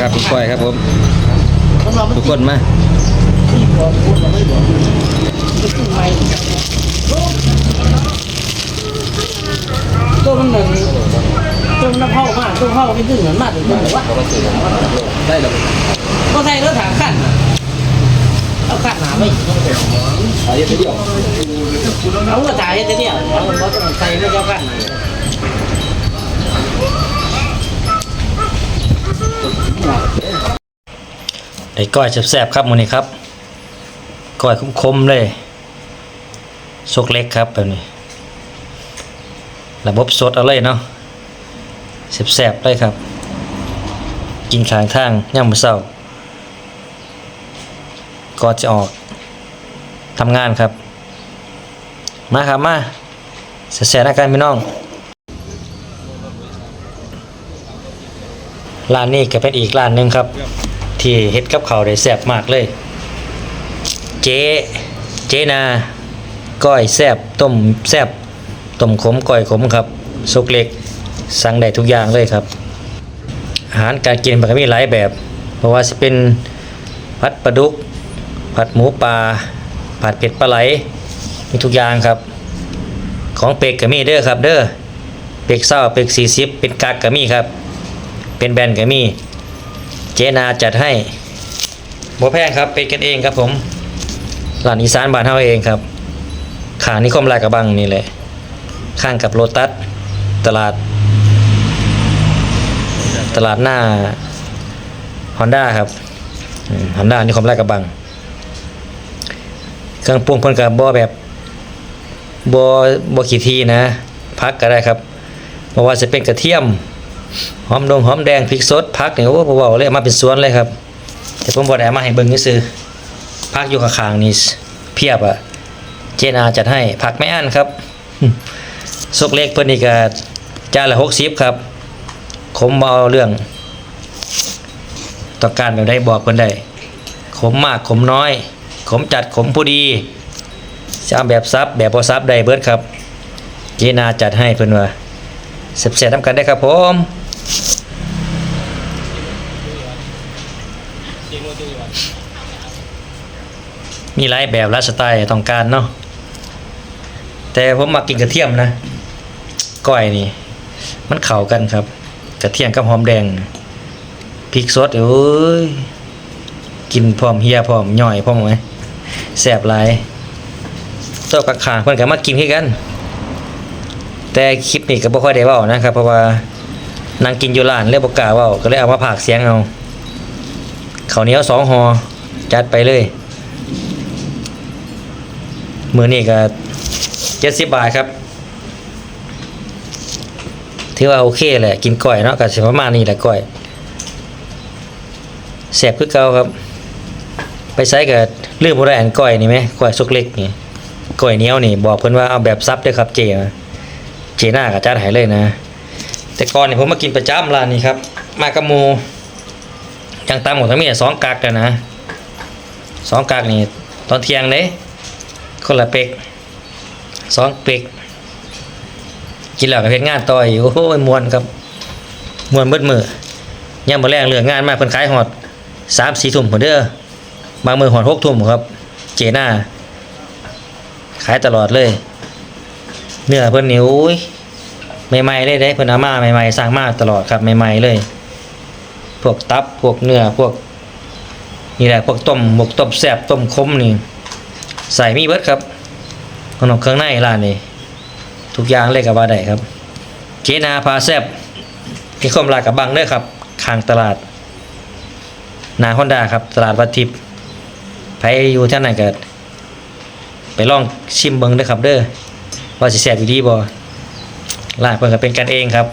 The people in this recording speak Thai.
ครับทุกคนครับผมของเรามันทุกคนมาที่หัวพูดเราไม่บอกมันขึ้นไม่ตัวมันหนึ่งตัวมันเข้ามากตัวเข้าไม่ถึงเหมือนมากถึงตัวว่าได้แล้วก็ใส่รถถังขั้นเอาขั้นหนาไม่อาเดียวเดียวเอาก็จ่ายแต่เนี่ยเอาเพราะต้องใส่แล้วก็ขั้น ไอ้ก้อยแซ่บๆครับมื้อนี้ครับก้อยคมๆเลยซกเล็กครับแบบนี้ ระบบสดเอาเลยเนาะแซ่บๆเลยครับ กินขางทางย่ำมื้อเช้าก็จะออกทำงานครับ มาครับมาแซ่บๆนะกันพี่น้อง ร้านนี้ก็เป็นอีกร้านหนึ่งครับ ที่เฮ็ดกับเขาวได้แซ่บมากเลย เจ๊เจนาก้อยแซ่บต้มแซ่บต้มขมก้อยขมครับสุกเล็กสั่งได้ทุกอย่างเลยครับ อาหารการกินมันก็มีหลายแบบเพราะว่าสิเป็นผัดปลาดุก ผัดหมูปลาผัดเผ็ดปลาไหลมีทุกอย่างครับ ของเป็กก็มีเด้อครับ เด้อเป็กเศร้าเป็กสี่สิบเป็นกากก็มีครับ เป็นแบรนด์ก็มีเจนาจัดให้บ่แพงครับเป็นกันเองครับผมร้านอีสานบ้านเฮาเองครับขานิคมลาดกระบังนี่แหละข้างกับโลตัสตลาด ตลาดหน้า Honda ครับฮอนด้านิคมลาดกระบัง เครื่องปรุงเพิ่นกับบ่แบบบ่บ่ขี้ทีนะ พักก็ได้ครับเพราะว่าจะเป็นกระเทียม หอมดงหอมแดงพริกสดพักเนี่ยโอ้โหบอกเลยมาเป็นสวนเลยครับ แต่ผมบอกได้เอามาให้เบิ่งซื้อๆพักอยู่ข้างๆนี่เพียบอะเจนาจัดให้ผักไม่อั้นครับซกเล็กเพิ่นนี่ก็จานละ60ครับขมเอาเรื่องต้องการแบบใดบอกเพิ่นได้ขมมากขมน้อย ขมจัดขมผู้ดีจะเอาแบบซับแบบบ่ซับได้เบิดครับเจนาจัดให้เพิ่นว่าเสร็จๆทำกันได้ครับผม มีหลายแบบหลายสไตล์ต้องการเนาะแต่ผมมากินกระเทียมนะก้อยนี่ มันเข้ากันครับ กระเทียมกับหอมแดงพริกสดโอ้ยกินพร้อมเฮียพร้อมย่อยพร้อมไหมแซ่บหลายโต๊ะกักขางเพิ่อนก็มากินคือกัน แต่คลิปนี้ก็บ่ค่อยได้ว้านะครับ เพราะว่านั่งกินอยู่ร้านเลยบ่กาว้าก็เลยเอามาพากเสียงเอา ข้าวเหนียวสองห่อจัดไปเลย มือนี่ก็เจ็ดสิบบาทครับ ถือว่าโอเคแหละ กินก้อยเนาะกับเสิประมานี้แหละก้อยแสบคือเก่าครับ ไปใช้กับลืมบ่ได้อันก้อยนี่ไหมก้อยสุกเล็กนี่ก้อยเหนียวนี่ บอกเพิ่อนว่าเอาแบบซับด้วยครับเจเจหน้ากับจัดให้เลยนะ แต่ก่อนเนี่ยผมมากินประจำร้านนี้ครับ มากับหมู ยังตามหมดทั้งมีสองกักกันนะสองกักนี่ตอนเที่ยงเด้คนละเป็กสองเป็กกินแล้วก็เฮ็ดงานต่อยโอ้ยมวนครับมวนเบิดมือยามมื้อแรงเรื่องงานมาเพิ่นขายฮอด3-4ทุ่มพุ่นเด้อบางมือฮอด6ทุ่มครับ เจน่าขายตลอดเลย เนื้อเพิ่นนี่โอ้ยใหม่ๆเลยเด้เพิ่นอามาใหม่ๆสร้างมาตลอดครับใหม่ๆเลย พวกตับพวกเนื้อพวกนี่แหละพวกต้มหมกต้มแซบต้มขมนี่ใส่มีเบิดครับขนมเครื่องในร้านนี้ทุกอย่างเลยกับว่าได้ครับเจนาพาแซบที่คมลากับบังเด้อครับข้างตลาด นาฮอนดาครับ ตลาดวัดทิพย์ไปอยู่ท่านไหนเกิด ไปลองชิมเบิงเด้อครับเด้อว่าสิแซ่บอยู่ดีบ่ร้านเพิ่นก็เป็นกันเองครับ